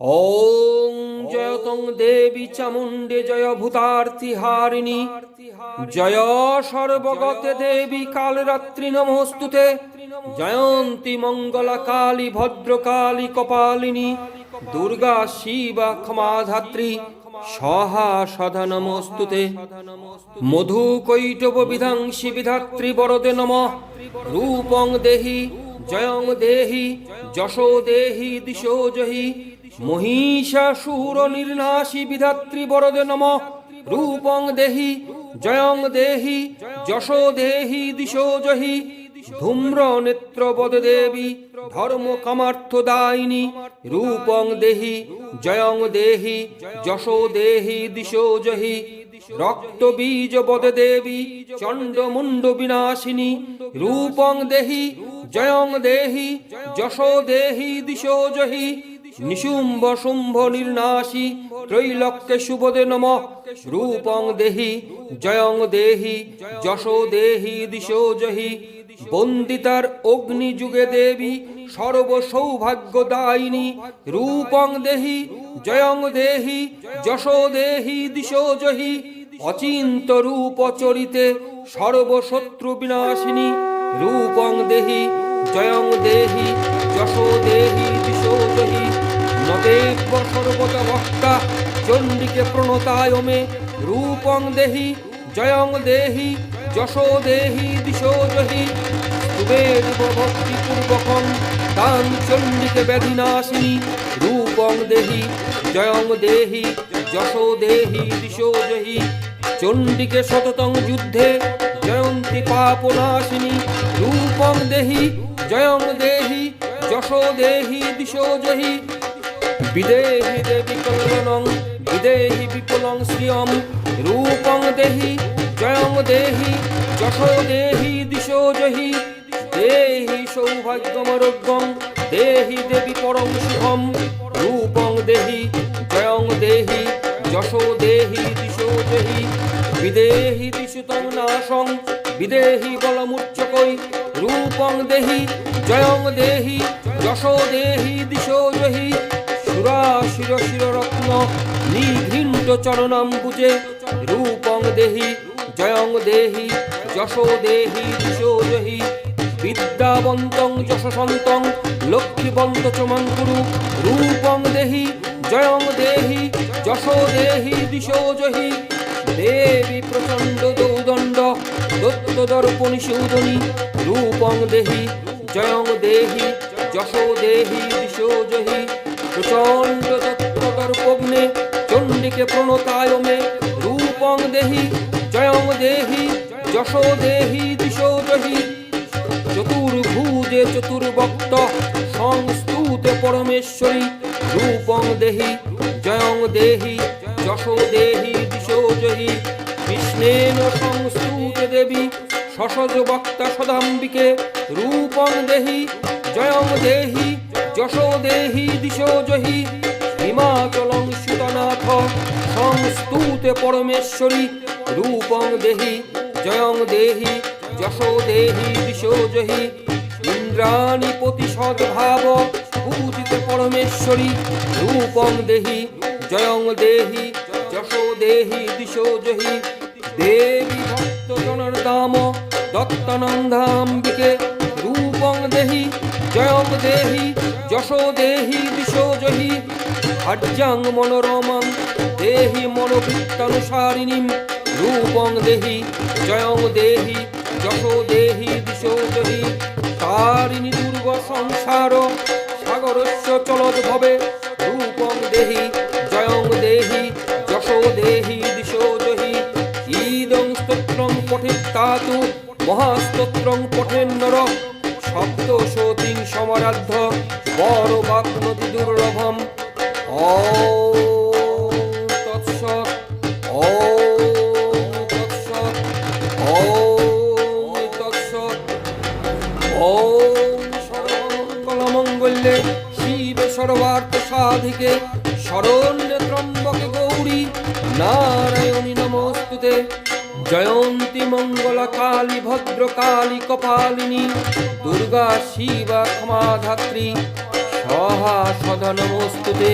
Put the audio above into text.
ॐ जयतं देवी चामुण्डे जय भूतार्तिहारिणि जय सर्वगते देवी कालरात्रि नमोऽस्तुते जयन्ति मङ्गलकाली भद्रकाली कपालिनी दुर्गा शिवा क्षमाधात्री সহা সধা নমস্তুতে মধু কৈটব বিধাংসি বিধাত্রী বরদে নম রূপং দেহি জয়ং দেহি যশো দেহি দিশো জহি মহিষাসুর নির্নাশি বিধাত্রী বরদে নম, রূপং দেহি, জয়ং দেহি, যশো দেহি, দিশো জহি, ধূম্র নেত্র বদ দেবী, ধর্ম কামার্থ দায়িনী, রূপং দেহি, জয়ং দেহি, যশো দেহি, দিশো জহি, রক্ত বীজ বদ দেবী চণ্ড মুণ্ড বিনাশিনী, রূপং দেহি, জয়ং দেহি, যশো দেহি, দিশো জহি নিশুম্ভ শুম্ভ নির্নাশি ত্রৈলক্ষ্যে শুভদে নম। রূপং দেহি, জয়ং দেহি, যশো দেহি, দিশো জহি। বন্দিতার অগ্নি যুগে দেবী সর্ব সৌভাগ্য দায়িনী রূপং দেহি, জয়ং দেহি, যশো দেহি, দিশো জহি। অচিন্ত রূপ চরিতে সর্বশত্রু বিনাশিনী। রূপং দেহি, জয়ং দেহি, যশো দেহি, দিশো জহি। নদেব সর্বত ভক্তা চণ্ডিকে প্রণতায় মে, রূপং দেহি, জয়ং দেহি, যশো দেহি, দিশো জহি। তুবের ভক্তি পূর্বকং তান চণ্ডিকে ব্যাধিনাশিনী, রূপং দেহি, জয়ং দেহি, যশো দেহি, দিশো জহি। চণ্ডিকে সততং যুদ্ধে, জয়ন্তি পাপনাশিনী, রূপং দেহি, জয়ং দেহি, যশো দেহি, দিশো জহি। বিদেহি দেবী কল্যাণং বিদেহি বিপুলং শ্রিয়ম। রূপং দেহি, জয়ং দেহি যশো দেহি, দিশো জহি। দেহি সৌভাগ্যমরোগ্যং দেহি দেবী পরম শুভম। রূপং দেহি, জয়ং দেহি যশো দেহি, দিশো দেহি বিদেহি দিশুতং নাশং, বিদেহি বলমুচ্চকৈ রূপং দেহি, জয়ং দেহি যশো দেহি, দিশো জহি। সুরাশির শিররত্ন নিঘৃণ্ড চরণাম্বুজে রূপং দেহি, জয়ং দেহি, যশো দেহি, দিশো জহি, বিদ্যাবন্তং যশসন্তং, লক্ষ্মীবন্ত চমঙ্কুরু রূপং দেহি, জয়ং দেহি, যশো দেহি, দিশো জহি, দেবী প্রচণ্ড দৌদণ্ড, দত্ত দর্পণি সৌদনী, রূপং দেহি, জয়ং দেহি, যশো দেহি, দিশো জহি প্রচণ্ড দত্ত দর্পগ্নে চণ্ডিকে প্রণতায় মে রূপং দেহি, জয়ং দেহি, যশো দেহি, দিশো জহি। চতুর্ভুজে চতুর্ভক্ত, সংস্তুতে পরমেশ্বরী, রূপং দেহি, জয়ং দেহি, যশো দেহি, দিশো জহি। কৃষ্ণেন সংস্তুতে দেবী শশজ বক্তা সদাম্বিকে, রূপং দেহি, জয়ং দেহি যশো দেহি, দিশো জহি, হিমাচলং সুতনাথ, সংস্তুতে পরমেশ্বরী, রূপং দেহি, জয়ং দেহি, যশো দেহি, দিশো জহি, ইন্দ্রাণী পতি সদ্ভাব পূজিতে পরমেশ্বরী, রূপং দেহি, জয়ং দেহি, যশো দেহি, দিশো জহি, দেবী ভক্ত জনের দাম দত্তানন্দাম্বিকে, রূপং দেহি জয়ং দেহি, যশো দেহি দিশো জহি। ভাজ্যাং মনোরমং, দেহি মনোবৃত্তানুসারিণীম। রূপং দেহি, জয়ং দেহি, যশো দেহি দিশো জহি। তারিণী দুর্গ সংসার, সাগরস্য চলদ ভবে। রূপং দেহি, জয়ং দেহি, যশো দেহি দিশো ঈদং স্তোত্রং পঠিতাতু মহাস্তোত্রং পঠেন্নর। শব্দ সতীং সমারাধ্য, বড় বাগ্নতি দুর্লভম। ও ও ও সর্বার্থ সাধিকে শরণ্যে ত্রম্বকে গৌরী নারায়ণী নমস্তুতে। জয়ন্তী মঙ্গলা কালী ভদ্রকালী কপালিনী দুর্গা শিবা ক্ষমাধাত্রী সহা সদা নমস্তুতে